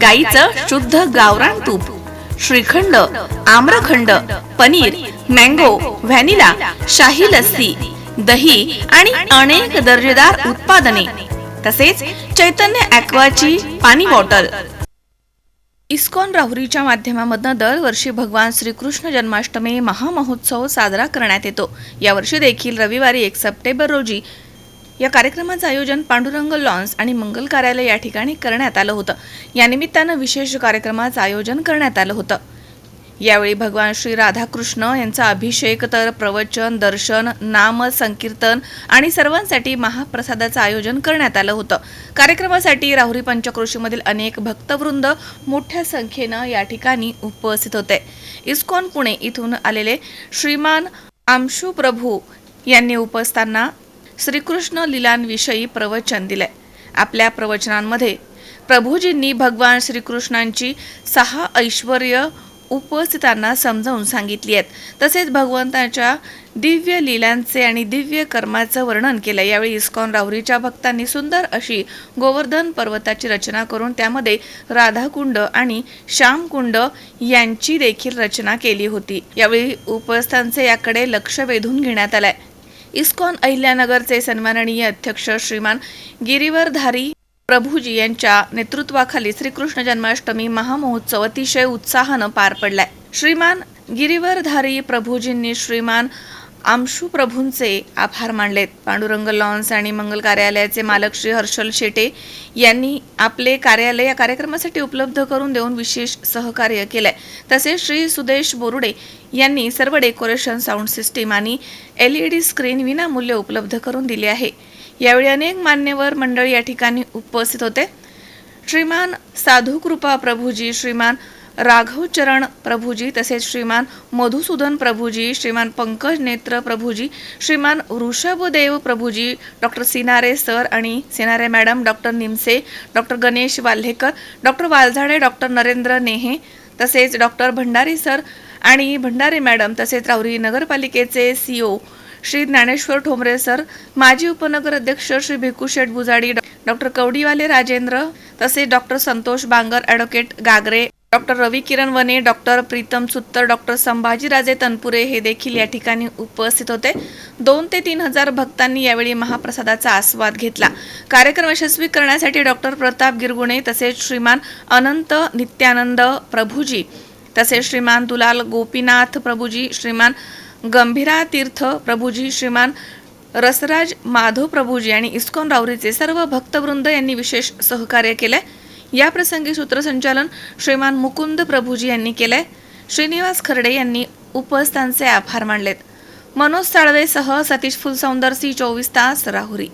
गाईचं शुद्ध गावरान तूप श्रीखंड आम्रखंड पनीर मँगो व्हॅनिला शाही लस्सी दही आणि अनेक दर्जेदार उत्पादने तसेच चैतन्य ॲक्वाची पाणी बॉटल. इस्कॉन राहुरीच्या माध्यमामधनं दरवर्षी भगवान श्रीकृष्ण जन्माष्टमी महामहोत्सव साजरा करण्यात येतो. यावर्षी देखील रविवारी एक सप्टेंबर रोजी या कार्यक्रमाचं आयोजन पांडुरंग लॉन्स आणि मंगल कार्यालय या ठिकाणी करण्यात आलं होतं. या निमित्तानं विशेष कार्यक्रमाचं आयोजन करण्यात आलं होतं. यावेळी भगवान श्री राधाकृष्ण यांचा अभिषेक तर प्रवचन दर्शन नाम संकीर्तन आणि सर्वांसाठी महाप्रसादाचं आयोजन करण्यात आलं होतं. कार्यक्रमासाठी राहुरी पंचक्रोशीमधील अनेक भक्तवृंद मोठ्या संख्येनं या ठिकाणी उपस्थित होते. इस्कॉन पुणे इथून आलेले श्रीमान आमशू प्रभू यांनी उपस्थांना श्रीकृष्ण लीलांविषयी प्रवचन दिले आपल्या प्रवचनांमध्ये प्रभूजींनी भगवान श्रीकृष्णांची सहा ऐश्वर्य उपस्थितांना समजावून सांगितली आहेत. तसेच भगवंताच्या दिव्य लीलांचे आणि दिव्य कर्माचं वर्णन केलं यावेळी इस्कॉन राहुरीच्या भक्तांनी सुंदर अशी गोवर्धन पर्वताची रचना करून त्यामध्ये राधाकुंड आणि श्यामकुंड यांची देखील रचना केली होती. यावेळी उपस्थांचे याकडे लक्ष वेधून घेण्यात आलंय. इस्कॉन अहिल्यानगरचे सन्माननीय अध्यक्ष श्रीमान गिरीवरधारी प्रभूजी यांच्या नेतृत्वाखाली श्रीकृष्ण जन्माष्टमी महामहोत्सव अतिशय उत्साहानं पार पडलाय. श्रीमान गिरीवरधारी प्रभूजींनी श्रीमान आमशू प्रभूंचे आभार मानलेत. पांडुरंग लॉन्स आणि मंगल कार्यालयाचे मालक श्री हर्षल शेटे यांनी आपले कार्यालय या कार्यक्रमासाठी उपलब्ध करून देऊन विशेष सहकार्य केलंय. तसेच श्री सुदेश बोरुडे यांनी सर्व डेकोरेशन साऊंड सिस्टीम आणि एल ई डी स्क्रीन विनामूल्य उपलब्ध करून दिली आहे. यावेळी अनेक मान्यवर मंडळी या ठिकाणी उपस्थित होते. श्रीमान साधू कृपा प्रभूजी श्रीमान राघव चरण प्रभूजी तसेच श्रीमान मधुसूदन प्रभूजी श्रीमान पंकज नेत्र प्रभूजी श्रीमान वृषभदेव प्रभूजी डॉक्टर सिनारे सर आणि Sinare madam doctor Nimse doctor Ganesh Walhekar doctor Walzade doctor Narendra Nehe तसेच डॉक्टर भंडारी सर आणि भंडारे मॅडम तसेच राऊरी नगरपालिकेचे सीओ श्री ज्ञानेश्वर ठोंबरे सर माजी उपनगर अध्यक्ष श्री भिकू शेठ बुजाडी डॉक्टर कवडीवाले राजेंद्र तसेच doctor Santosh Bangar advocate Gagre. Doctor Ravi Kiran Wane doctor Pritam Suttar doctor Sambhajiraje Tanpure हे देखील या ठिकाणी उपस्थित होते. दोन ते तीन हजार भक्तांनी यावेळी महाप्रसादाचा आस्वाद घेतला. कार्यक्रम यशस्वी करण्यासाठी डॉक्टर प्रताप गिरगुणे तसेच श्रीमान अनंत नित्यानंद प्रभूजी तसेच श्रीमान दुलाल गोपीनाथ प्रभूजी श्रीमान गंभीरा तीर्थ प्रभूजी श्रीमान रसराज माधव प्रभूजी आणि इस्कॉन रावरीचे सर्व भक्तवृंद यांनी विशेष सहकार्य केले. या प्रसंगी सूत्रसंचालन श्रीमान मुकुंद प्रभूजी यांनी केलंय. श्रीनिवास खर्डे यांनी उपस्थांचे आभार मानलेत. मनोज साळवेसह सतीश फुलसौंदर सी चोवीस तास राहुरी.